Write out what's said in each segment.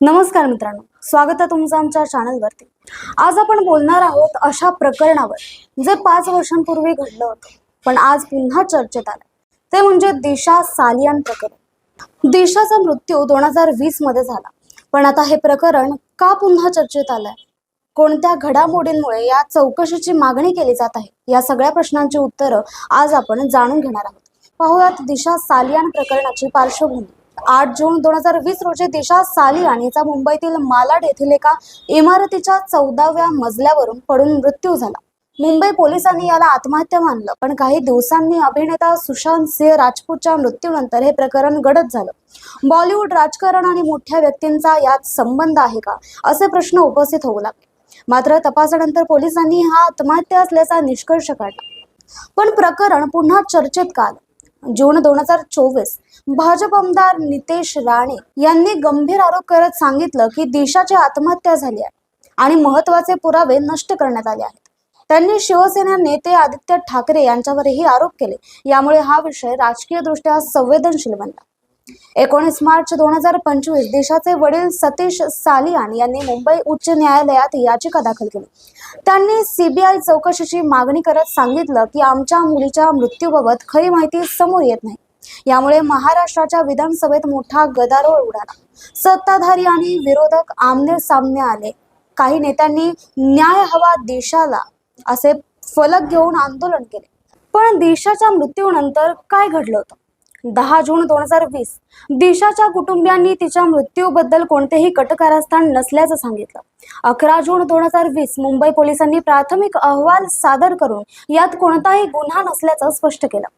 नमस्कार मित्रांनो स्वागत आहे तुमचं आमच्या चॅनलवरती आज आपण बोलणार आहोत अशा प्रकरणावर जे पाच वर्षांपूर्वी घडलं होतं पण आज पुन्हा चर्चेत आलं. ते म्हणजे दिशा सालियान प्रकरण. दिशाचा मृत्यू दोन हजार वीसमध्ये झाला. पण आता हे प्रकरण का पुन्हा चर्चेत आलंय? कोणत्या घडामोडींमुळे या चौकशीची मागणी केली जात आहे? या सगळ्या प्रश्नांची उत्तरं आज आपण जाणून घेणार आहोत. पाहुयात दिशा सालियान प्रकरणाची पार्श्वभूमी. आठ जून दोन हजार वीस रोजी दिशा साली हिचा मुंबईतील मालाड येथील एका इमारतीच्या चौदाव्या मजल्यावरून पडून मृत्यू झाला. मुंबई पोलिसांनी याला आत्महत्या मानलं पण काही दिवसांनी अभिनेता सुशांत सिंह राजपूतच्या मृत्यूनंतर हे प्रकरण गडद झालं. बॉलिवूड राजकारण आणि मोठ्या व्यक्तींचा यात संबंध आहे का असे प्रश्न उपस्थित होऊ लागले. मात्र तपासानंतर पोलिसांनी हा आत्महत्या असल्याचा निष्कर्ष काढला. पण प्रकरण पुन्हा चर्चेत का आलं? जून दोन हजार चोवीस भाजप आमदार नितेश राणे यांनी गंभीर आरोप करत सांगितलं की देशाची आत्महत्या झाली आहे आणि महत्त्वाचे पुरावे नष्ट करण्यात आले आहेत. त्यांनी शिवसेना नेते आदित्य ठाकरे यांच्यावरही आरोप केले. यामुळे हा विषय राजकीयदृष्ट्या संवेदनशील बनला. एकोणीस मार्च दोन हजार पंचवीस देशाचे वडील सतीश सालियान यांनी मुंबई उच्च न्यायालयात याचिका दाखल केली. त्यांनी सीबीआय चौकशीची मागणी करत सांगितलं की आमच्या मुलीच्या मृत्यूबाबत खरी माहिती समोर येत नाही. यामुळे महाराष्ट्राच्या विधानसभेत मोठा गदारोळ उडाला. सत्ताधारी आणि विरोधक आमने सामने आले. काही नेत्यांनी न्याय हवा देशाला असे फलक घेऊन आंदोलन केले. पण देशाच्या मृत्यूनंतर काय घडलं होतं? दहा जून दोन हजार वीस. दिशाच्या कुटुंबियांनी तिच्या मृत्यूबद्दल कोणतेही कटकारस्थान नसल्याचं सांगितलं. अकरा जून दोन हजार वीस मुंबई पोलिसांनी प्राथमिक अहवाल सादर करून यात कोणताही गुन्हा नसल्याचं स्पष्ट केलं.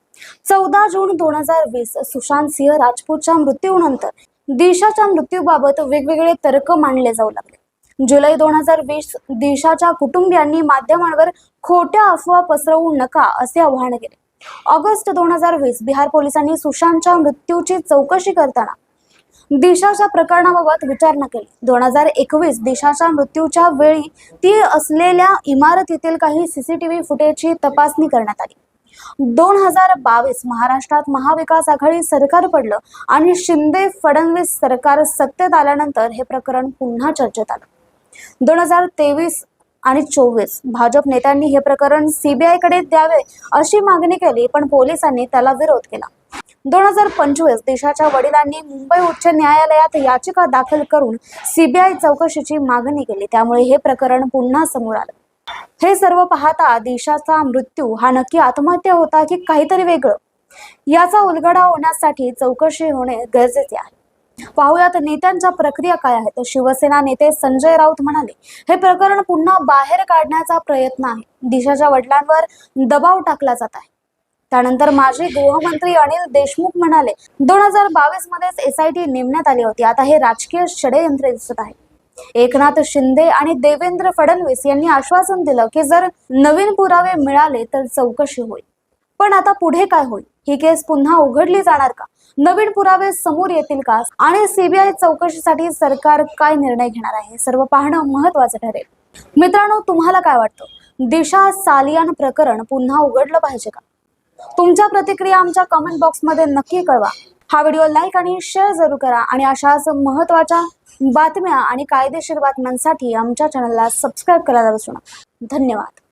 चौदा जून दोन हजार वीस सुशांत सिंह राजपूतच्या मृत्यूनंतर दिशाच्या मृत्यूबाबत वेगवेगळे तर्क मांडले जाऊ लागले. जुलै दोन हजार वीस दिशाच्या कुटुंबियांनी माध्यमांवर खोट्या अफवा पसरवू नका असे आवाहन केले. ऑगस्ट दोन हजार वीस बिहार पोलिसांनी सुशांतच्या मृत्यूची चौकशी करताना दिशाच्या प्रकरणाबाबत विचारणा केली. दोन हजार एकवीस दिशाच्या मृत्यूच्या वेळी ती असलेल्या इमारतीतील काही सीसीटीव्ही फुटेजची तपासणी करण्यात आली. दोन हजार बावीस महाराष्ट्रात महाविकास आघाडी सरकार पडलं आणि शिंदे फडणवीस सरकार सत्तेत आल्यानंतर हे प्रकरण पुन्हा चर्चेत आलं. दोन हजार तेवीस आणि चोवीस. भाजप नेत्यांनी हे प्रकरण सीबीआयकडे द्यावे अशी मागणी केली पण पोलिसांनी त्याला विरोध केला. दोन हजार पंचवीस देशाच्या वडिलांनी मुंबई उच्च न्यायालयात याचिका दाखल करून सीबीआय चौकशीची मागणी केली. त्यामुळे हे प्रकरण पुन्हा समोर आलं. हे सर्व पाहता देशाचा मृत्यू हा नक्की आत्महत्या होता की काहीतरी वेगळं? याचा उलगडा होण्यासाठी चौकशी होणे गरजेचे आहे. पाहुयात नेत्यांच्या प्रक्रिया काय आहेत. शिवसेना नेते संजय राऊत म्हणाले हे प्रकरण पुन्हा बाहेर काढण्याचा प्रयत्न आहे. दिशाच्या वडिलांवर दबाव टाकला जात आहे. त्यानंतर माजी गृहमंत्री अनिल देशमुख म्हणाले दोन हजार बावीस मध्येच एसआयटी नेमण्यात आली होती. आता हे राजकीय षडयंत्र दिसत आहे. एकनाथ शिंदे आणि देवेंद्र फडणवीस यांनी आश्वासन दिलं की जर नवीन पुरावे मिळाले तर चौकशी होईल. पण आता पुढे काय होईल? ही केस पुन्हा उघडली जाणार का? नवीन पुरावे समोर येतील का? आणि सीबीआय चौकशीसाठी सरकार काय निर्णय घेणार आहे? सर्व पाहणं महत्वाचं ठरेल. मित्रांनो तुम्हाला काय वाटतं? दिशा सालियान प्रकरण पुन्हा उघडलं पाहिजे का? तुमच्या प्रतिक्रिया आमच्या कमेंट बॉक्समध्ये नक्की कळवा. हा व्हिडिओ लाईक आणि शेअर जरूर करा आणि अशाच महत्त्वाच्या बातम्या आणि कायदेशीर बातम्यांसाठी आमच्या चॅनलला सबस्क्राईब करायला विसरू नका. धन्यवाद.